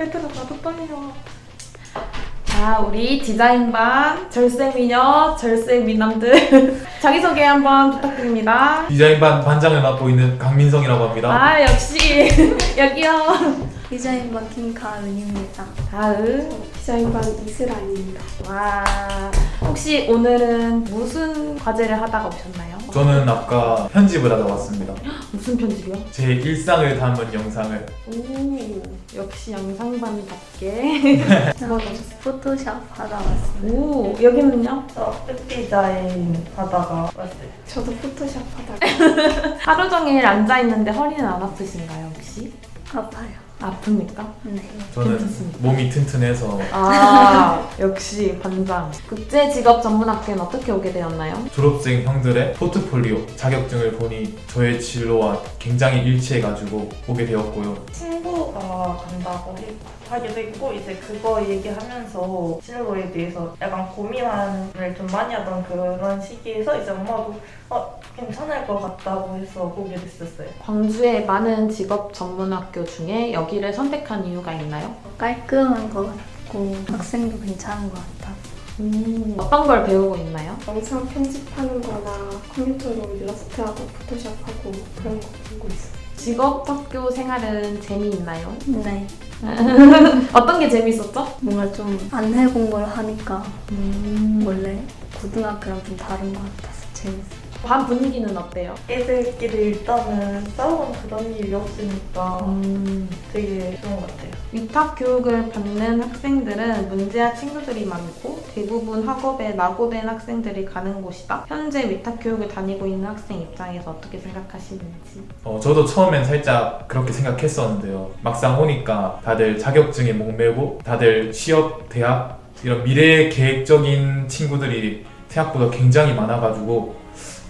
얘들아 나도 떨려. 자, 우리 디자인반 절세미녀, 절세미남들 자기소개 한번 부탁드립니다. 디자인반 반장을 맡고 있는 강민성이라고 합니다. 아, 역시 여기요. 디자인반 김가은입니다. 다음. 디자인반 이슬아입니다. 와, 혹시 오늘은 무슨 과제를 하다가 오셨나요? 저는 아까 편집을 하다 왔습니다. 무슨 편집이요? 제 일상을 담은 영상을 오, 역시 영상반답게. 저는 포토샵 하다 왔습니다. 오, 여기는요? 저 웹디자인 하다가 왔어요. 저도 포토샵 하다가 하루 종일 앉아있는데 허리는 안 아프신가요, 혹시? 아파요. 아픕니까? 네. 저는 괜찮습니다. 몸이 튼튼해서 아, 역시 반장. 국제 직업 전문 학교는 어떻게 오게 되었나요? 졸업생 형들의 포트폴리오 자격증을 보니 저의 진로와 굉장히 일치해가지고 오게 되었고요. 친구가 간다고 해- 하기도 했고 이제 그거 얘기하면서 진로에 대해서 약간 고민을 좀 많이 하던 그런 시기에서 이제 엄마도 어, 괜찮을 것 같다고 해서 오게 됐었어요. 광주의 많은 직업 전문 학교 중에 여기 를 선택한 이유가 있나요? 깔끔한 것 같고 학생도 괜찮은 것 같아. 음, 어떤 걸 배우고 있나요? 영상 편집하는 거나 컴퓨터로 일러스트하고 포토샵하고 그런 거 보고 있어요. 직업 학교 생활은 재미있나요? 네. 어떤 게 재밌었죠? 뭔가 좀 안 해본 걸 하니까 음, 원래 고등학교랑 좀 다른 것 같아서 재밌어 요. 반 분위기는 어때요? 애들끼리 일단은 싸우는 그런 일이 없으니까 음, 되게 좋은 것 같아요. 위탁 교육을 받는 학생들은 문제아 친구들이 많고 대부분 학업에 낙오된 학생들이 가는 곳이다. 현재 위탁 교육을 다니고 있는 학생 입장에서 어떻게 생각하시는지. 어, 저도 처음엔 살짝 그렇게 생각했었는데요. 막상 오니까 다들 자격증에 목매고 다들 취업, 대학 이런 미래 계획적인 친구들이 생각보다 굉장히 많아가지고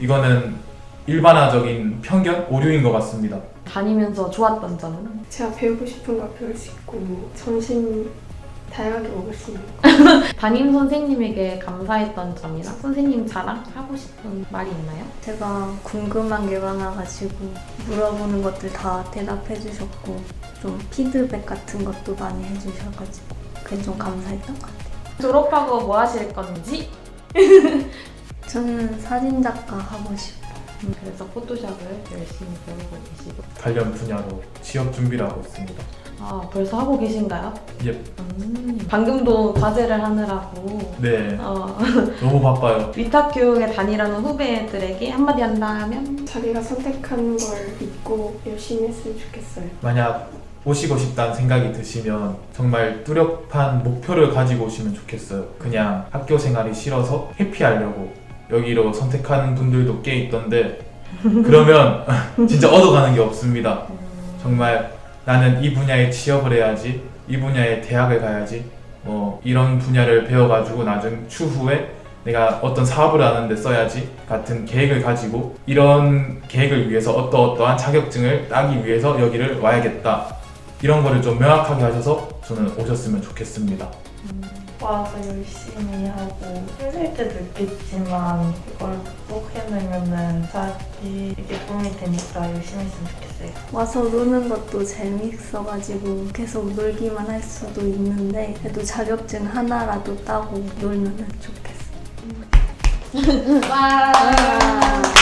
이거는 일반화적인 편견, 오류인 것 같습니다. 다니면서 좋았던 점은? 제가 배우고 싶은 걸 배울 수 있고 점심 다양하게 먹을 수 있는 거. 담임 선생님에게 감사했던 점이나 선생님 자랑 하고 싶은 말이 있나요? 제가 궁금한 게 많아가지고 물어보는 것들 다 대답해 주셨고 좀 피드백 같은 것도 많이 해주셔가지고 그게 좀 감사했던 것 같아요. 졸업하고 뭐 하실 건지? 저는 사진작가 하고 싶어요. 음, 그래서 포토샵을 열심히 배우고 계시고. 관련 분야로 취업 준비를 하고 있습니다. 아, 벌써 하고 계신가요? 예, 음, 방금도 과제를 하느라고. 네, 어, 너무 바빠요. 위탁 교육에 다니라는 후배들에게 한마디 한다면? 자기가 선택한 걸 믿고 열심히 했으면 좋겠어요. 만약 오시고 싶다는 생각이 드시면 정말 뚜렷한 목표를 가지고 오시면 좋겠어요. 그냥 학교 생활이 싫어서 회피하려고 여기로 선택하는 분들도 꽤 있던데 그러면 진짜 얻어가는 게 없습니다. 정말 나는 이 분야에 취업을 해야지, 이 분야에 대학을 가야지, 뭐 이런 분야를 배워가지고 나중 추후에 내가 어떤 사업을 하는데 써야지 같은 계획을 가지고 이런 계획을 위해서 어떠어떠한 자격증을 따기 위해서 여기를 와야겠다 이런 거를 좀 명확하게 하셔서 저는 오셨으면 좋겠습니다. 와서 열심히 하고 힘들 때도 있겠지만 그걸 꼭 해내면은 자기에게 도움이 되니까 열심히 했으면 좋겠어요. 와서 노는 것도 재미있어가지고 계속 놀기만 할 수도 있는데 그래도 자격증 하나라도 따고 놀면 좋겠어요. 와.